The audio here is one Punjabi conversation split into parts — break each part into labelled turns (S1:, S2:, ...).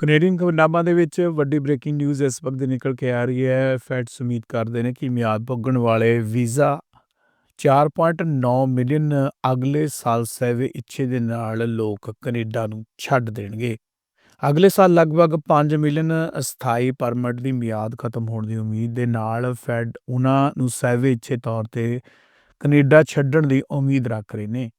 S1: ਕੈਨੇਡੀਅਨ ਖਬਰਨਾਮਾ ਦੇ ਵਿੱਚ ਵੱਡੀ ਬ੍ਰੇਕਿੰਗ ਨਿਊਜ਼ ਇਸ ਵਕਤ ਨਿਕਲ ਕੇ ਆ ਰਹੀ ਹੈ। ਫੈਟਸ ਉਮੀਦ ਕਰਦੇ ਨੇ ਕਿ ਮਿਆਦ ਪੁੱਗਣ ਵਾਲੇ ਵੀਜ਼ਾ 4.9 ਮਿਲੀਅਨ ਅਗਲੇ ਸਾਲ ਸਹਿਵੇ ਇੱਛੇ ਦੇ ਨਾਲ ਲੋਕ ਕੈਨੇਡਾ ਨੂੰ ਛੱਡ ਦੇਣਗੇ। ਅਗਲੇ ਸਾਲ ਲਗਭਗ 5 ਮਿਲੀਅਨ ਅਸਥਾਈ ਪਰਮਿਟ ਦੀ ਮਿਆਦ ਖਤਮ ਹੋਣ ਦੀ ਉਮੀਦ ਦੇ ਨਾਲ ਫੈਡ ਉਹਨਾਂ ਨੂੰ ਸਹਿਵੇ ਇੱਛੇ ਤੌਰ ਤੇ ਕੈਨੇਡਾ ਛੱਡਣ ਦੀ ਉਮੀਦ ਰੱਖ ਰਹੇ ਨੇ।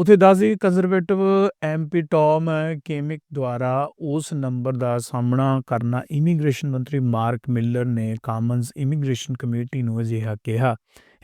S1: ਉਥੇ ਦੱਸਦੀ ਕੰਜ਼ਰਵੇਟਿਵ ਐਮਪੀ ਟੌਮ ਕੇਮਿਕ ਦੁਆਰਾ ਉਸ ਨੰਬਰ ਦਾ ਸਾਹਮਣਾ ਕਰਨਾ ਇਮੀਗ੍ਰੇਸ਼ਨ ਮੰਤਰੀ ਮਾਰਕ ਮਿਲਰ ਨੇ ਕਾਮਨਸ ਇਮੀਗ੍ਰੇਸ਼ਨ ਕਮੇਟੀ ਨੂੰ ਅਜਿਹਾ ਕਿਹਾ।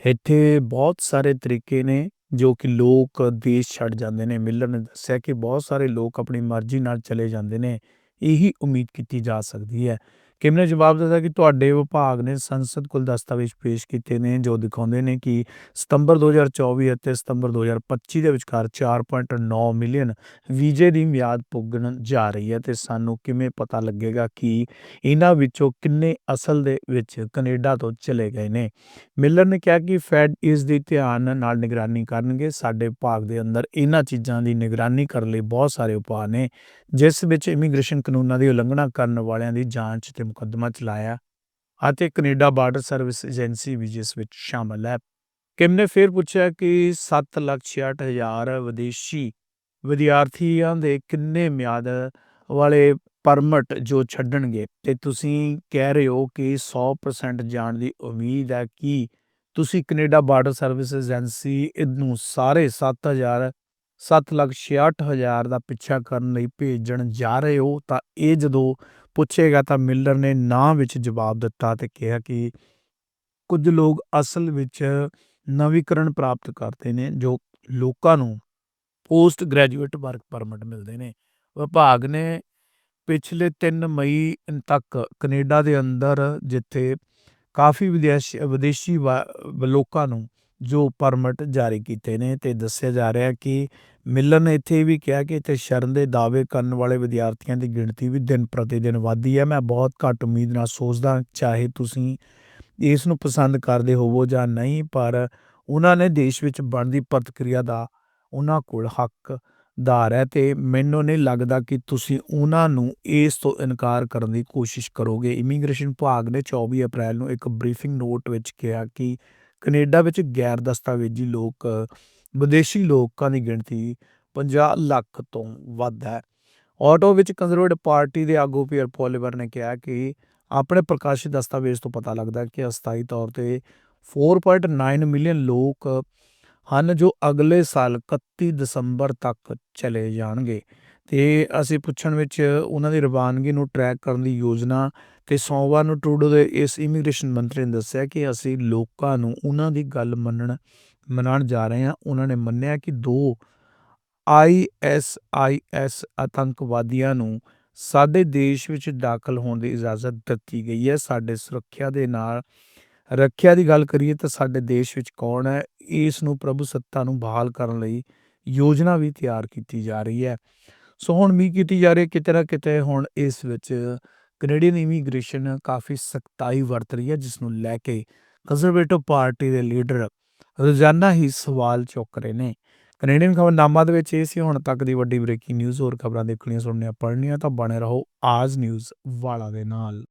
S1: ਇੱਥੇ ਬਹੁਤ ਸਾਰੇ ਤਰੀਕੇ ਨੇ ਜੋ ਕਿ ਲੋਕ ਦੇਸ਼ ਛੱਡ ਜਾਂਦੇ ਨੇ। ਮਿਲਰ ਨੇ ਦੱਸਿਆ ਕਿ ਬਹੁਤ ਸਾਰੇ ਲੋਕ ਆਪਣੀ ਮਰਜ਼ੀ ਨਾਲ ਚਲੇ ਜਾਂਦੇ ਨੇ। ਇਹੀ ਉਮੀਦ ਕੀਤੀ ਜਾ ਸਕਦੀ ਹੈ। ਕਿਮ ਨੇ ਜਵਾਬ ਦਿੱਤਾ ਕਿ ਤੁਹਾਡੇ ਵਿਭਾਗ ਨੇ ਸੰਸਦ ਕੋਲ ਦਸਤਾਵੇਜ਼ ਪੇਸ਼ ਕੀਤੇ ਨੇ, ਜੋ ਦਿਖਾਉਂਦੇ ਨੇ ਕਿ ਸਤੰਬਰ 2024 ਅਤੇ ਸਤੰਬਰ 2025 ਦੇ ਵਿਚਕਾਰ 4.9 ਮਿਲੀਅਨ ਵੀਜ਼ੇ ਦੀ ਮਿਆਦ ਪੁੱਗਣ ਜਾ ਰਹੀ ਹੈ। ਤੇ ਸਾਨੂੰ ਕਿਵੇਂ ਪਤਾ ਲੱਗੇਗਾ ਕਿ ਇਹਨਾਂ ਵਿੱਚੋਂ ਕਿੰਨੇ ਅਸਲ ਦੇ ਵਿੱਚ ਕੈਨੇਡਾ ਤੋਂ ਚਲੇ ਗਏ ਨੇ? ਮਿਲਰ ਨੇ ਕਿਹਾ ਕਿ ਫੈਡ ਇਸ ਦੀ ਧਿਆਨ ਨਾਲ ਨਿਗਰਾਨੀ ਕਰਨਗੇ। ਸਾਡੇ ਵਿਭਾਗ ਦੇ ਅੰਦਰ ਇਹਨਾਂ ਚੀਜ਼ਾਂ ਦੀ ਨਿਗਰਾਨੀ ਕਰਨ ਲਈ ਬਹੁਤ ਸਾਰੇ ਉਪਾਅ ਨੇ, ਜਿਸ ਵਿੱਚ ਇਮੀਗ੍ਰੇਸ਼ਨ ਕਾਨੂੰਨਾਂ ਦੀ ਉਲੰਘਣਾ ਕਰਨ ਵਾਲਿਆਂ ਦੀ ਜਾਂਚ ਤੇ ਮੁਕੱਦਮਾ ਚਲਾਇਆ ਅਤੇ ਕੈਨੇਡਾ ਬਾਰਡਰ ਸਰਵਿਸ ਏਜੰਸੀ ਵੀ ਜਿਸ ਵਿੱਚ ਸ਼ਾਮਲ ਹੈ ਕਿਮ ਨੇ ਫਿਰ ਪੁੱਛਿਆ ਕਿ 766000 ਵਿਦੇਸ਼ੀ ਵਿਦਿਆਰਥੀਆਂ ਦੇ ਕਿੰਨੇ ਮਿਆਦ ਵਾਲੇ ਪਰਮਿਟ ਜੋ ਛੱਡਣਗੇ? ਤੇ ਤੁਸੀਂ ਕਹਿ ਰਹੇ ਹੋ ਕਿ 100% ਜਾਣ ਦੀ ਉਮੀਦ ਹੈ ਕਿ ਤੁਸੀਂ ਕੈਨੇਡਾ ਬਾਰਡਰ ਸਰਵਿਸ ਏਜੰਸੀ ਇਹਨੂੰ ਸਾਰੇ 7000 766000 ਦਾ ਪਿੱਛਾ ਕਰਨ ਲਈ ਭੇਜਣ ਜਾ ਰਹੇ ਹੋ, ਤਾਂ ਇਹ ਜਦੋਂ ਪੁੱਛੇਗਾ ਤਾਂ ਮਿਲਰ ਨੇ ਨਾਂ ਵਿੱਚ ਜਵਾਬ ਦਿੱਤਾ ਤੇ ਕਿਹਾ ਕਿ ਕੁਝ ਲੋਕ ਅਸਲ ਵਿੱਚ ਨਵੀਕਰਨ ਪ੍ਰਾਪਤ ਕਰਦੇ ਨੇ, ਜੋ ਲੋਕਾਂ ਨੂੰ ਪੋਸਟ ਗ੍ਰੈਜੂਏਟ ਵਰਕ ਪਰਮਿਟ ਮਿਲਦੇ ਨੇ। ਵਿਭਾਗ ਨੇ ਪਿਛਲੇ 3 ਮਈ ਤੱਕ ਕੈਨੇਡਾ ਦੇ ਅੰਦਰ, ਜਿੱਥੇ ਕਾਫੀ ਵਿਦੇਸ਼ੀ ਵਿਦੇਸ਼ੀ ਲੋਕਾਂ ਨੂੰ ਜੋ ਪਰਮਿਟ ਜਾਰੀ ਕੀਤੇ ਨੇ ਤੇ ਦੱਸਿਆ ਜਾ ਰਿਹਾ ਕਿ ਮਿਲਰ ਨੇ ਇੱਥੇ ਵੀ ਕਿਹਾ ਕਿ ਇੱਥੇ ਸ਼ਰਨ ਦੇ ਦਾਅਵੇ ਕਰਨ ਵਾਲੇ ਵਿਦਿਆਰਥੀਆਂ ਦੀ ਗਿਣਤੀ ਵੀ ਦਿਨ ਪ੍ਰਤੀ ਦਿਨ ਵਧਦੀ ਹੈ। ਮੈਂ ਬਹੁਤ ਘੱਟ ਉਮੀਦ ਨਾਲ ਸੋਚਦਾ ਚਾਹੇ ਤੁਸੀਂ ਇਸ ਨੂੰ ਪਸੰਦ ਕਰਦੇ ਹੋਵੋ ਜਾਂ ਨਹੀਂ, ਪਰ ਉਹਨਾਂ ਨੇ ਦੇਸ਼ ਵਿੱਚ ਬਣਦੀ ਪ੍ਰਤੀਕਿਰਿਆ ਦਾ ਉਹਨਾਂ ਕੋਲ ਹੱਕਦਾਰ ਹੈ ਤੇ ਮੈਨੂੰ ਨਹੀਂ ਲੱਗਦਾ ਕਿ ਤੁਸੀਂ ਉਹਨਾਂ ਨੂੰ ਇਸ ਤੋਂ ਇਨਕਾਰ ਕਰਨ ਦੀ ਕੋਸ਼ਿਸ਼ ਕਰੋਗੇ। ਇਮੀਗ੍ਰੇਸ਼ਨ ਵਿਭਾਗ ਨੇ 24 ਅਪ੍ਰੈਲ ਨੂੰ ਇੱਕ ਬਰੀਫਿੰਗ ਨੋਟ ਵਿੱਚ ਕਿਹਾ ਕਿ ਕੈਨੇਡਾ ਵਿੱਚ ਗੈਰ ਦਸਤਾਵੇਜ਼ੀ ਲੋਕ, ਵਿਦੇਸ਼ੀ ਲੋਕਾਂ ਦੀ ਗਿਣਤੀ 50 ਲੱਖ ਤੋਂ ਵੱਧ ਹੈ। ਆਟੋ ਵਿੱਚ ਕੰਜ਼ਰਵੇਟਿਵ ਪਾਰਟੀ ਦੇ ਆਗੂ ਪੀਅਰ ਪੋਲੀਵਰ ਨੇ ਕਿਹਾ ਕਿ ਆਪਣੇ ਪ੍ਰਕਾਸ਼ਿਤ ਦਸਤਾਵੇਜ਼ ਤੋਂ ਪਤਾ ਲੱਗਦਾ ਹੈ ਕਿ ਅਸਥਾਈ ਤੌਰ ਤੇ 4.9 ਮਿਲੀਅਨ ਲੋਕ ਹਨ ਜੋ ਅਗਲੇ ਸਾਲ 31 ਦਸੰਬਰ ਤੱਕ ਚਲੇ ਜਾਣਗੇ। ਤੇ ਅਸੀਂ ਪੁੱਛਣ ਵਿੱਚ ਉਹਨਾਂ ਦੀ ਰਵਾਨਗੀ ਨੂੰ ਟਰੈਕ ਕਰਨ ਦੀ ਯੋਜਨਾ ਤੇ ਸੋਮਵਾਰ ਨੂੰ ਟਰੂਡੋ ਦੇ ਇਸ ਇਮੀਗ੍ਰੇਸ਼ਨ ਮੰਤਰੀ ਨੇ ਦੱਸਿਆ ਕਿ ਅਸੀਂ ਲੋਕਾਂ ਨੂੰ ਉਹਨਾਂ ਦੀ ਗੱਲ ਮੰਨਣ, ਮਨਾਉਣ ਜਾ ਰਹੇ ਹਾਂ। ਉਹਨਾਂ ਨੇ ਮੰਨਿਆ ਕਿ ਦੋ ਆਈਐਸਆਈਐਸ ਆਤੰਕਵਾਦੀਆਂ ਨੂੰ ਸਾਡੇ ਦੇਸ਼ ਵਿੱਚ ਦਾਖਲ ਹੋਣ ਦੀ ਇਜਾਜ਼ਤ ਦਿੱਤੀ ਗਈ ਹੈ। ਸਾਡੇ ਸੁਰੱਖਿਆ ਦੇ ਨਾਲ ਰੱਖਿਆ ਦੀ ਗੱਲ ਕਰੀਏ ਤਾਂ ਸਾਡੇ ਦੇਸ਼ ਵਿੱਚ ਕੌਣ ਹੈ, ਇਸ ਨੂੰ ਪ੍ਰਭੂ ਸੱਤਾ ਨੂੰ ਬਹਾਲ ਕਰਨ ਲਈ ਯੋਜਨਾ ਵੀ ਤਿਆਰ ਕੀਤੀ ਜਾ ਰਹੀ ਹੈ। ਸੋ ਹੁਣ ਵੀ ਕੀਤੀ ਜਾ ਰਹੀ ਹੈ, ਕਿਤੇ ਨਾ ਕਿਤੇ ਹੁਣ ਇਸ ਵਿੱਚ ਕੈਨੇਡੀਅਨ ਇਮੀਗ੍ਰੇਸ਼ਨ ਕਾਫੀ ਸਖਤਾਈ ਵਰਤ ਰਹੀ ਹੈ ਜਿਸ ਨੂੰ ਲੈ ਕੇ ਕੰਜ਼ਰਵੇਟਿਵ ਪਾਰਟੀ ਦੇ ਲੀਡਰ ਰੋਜ਼ਾਨਾ ਹੀ ਸਵਾਲ ਚੁੱਕ ਰਹੇ ਨੇ। ਕੈਨੇਡੀਅਨ ਖਬਰਨਾਮਾ ਦੇ ਵਿੱਚ ਇਹ ਸੀ, ਹੁਣ ਤੱਕ ਦੀ ਵੱਡੀ ਬ੍ਰੇਕਿੰਗ ਨਿਊਜ਼ ਹੋਰ ਖਬਰਾਂ ਦੇਖਣੀਆਂ, ਸੁਣਨੀਆਂ, ਪੜ੍ਹਨੀਆਂ, ਤਾਂ ਬਣੇ ਰਹੋ ਆਜ ਨਿਊਜ਼ ਵਾਲਾ ਦੇ ਨਾਲ।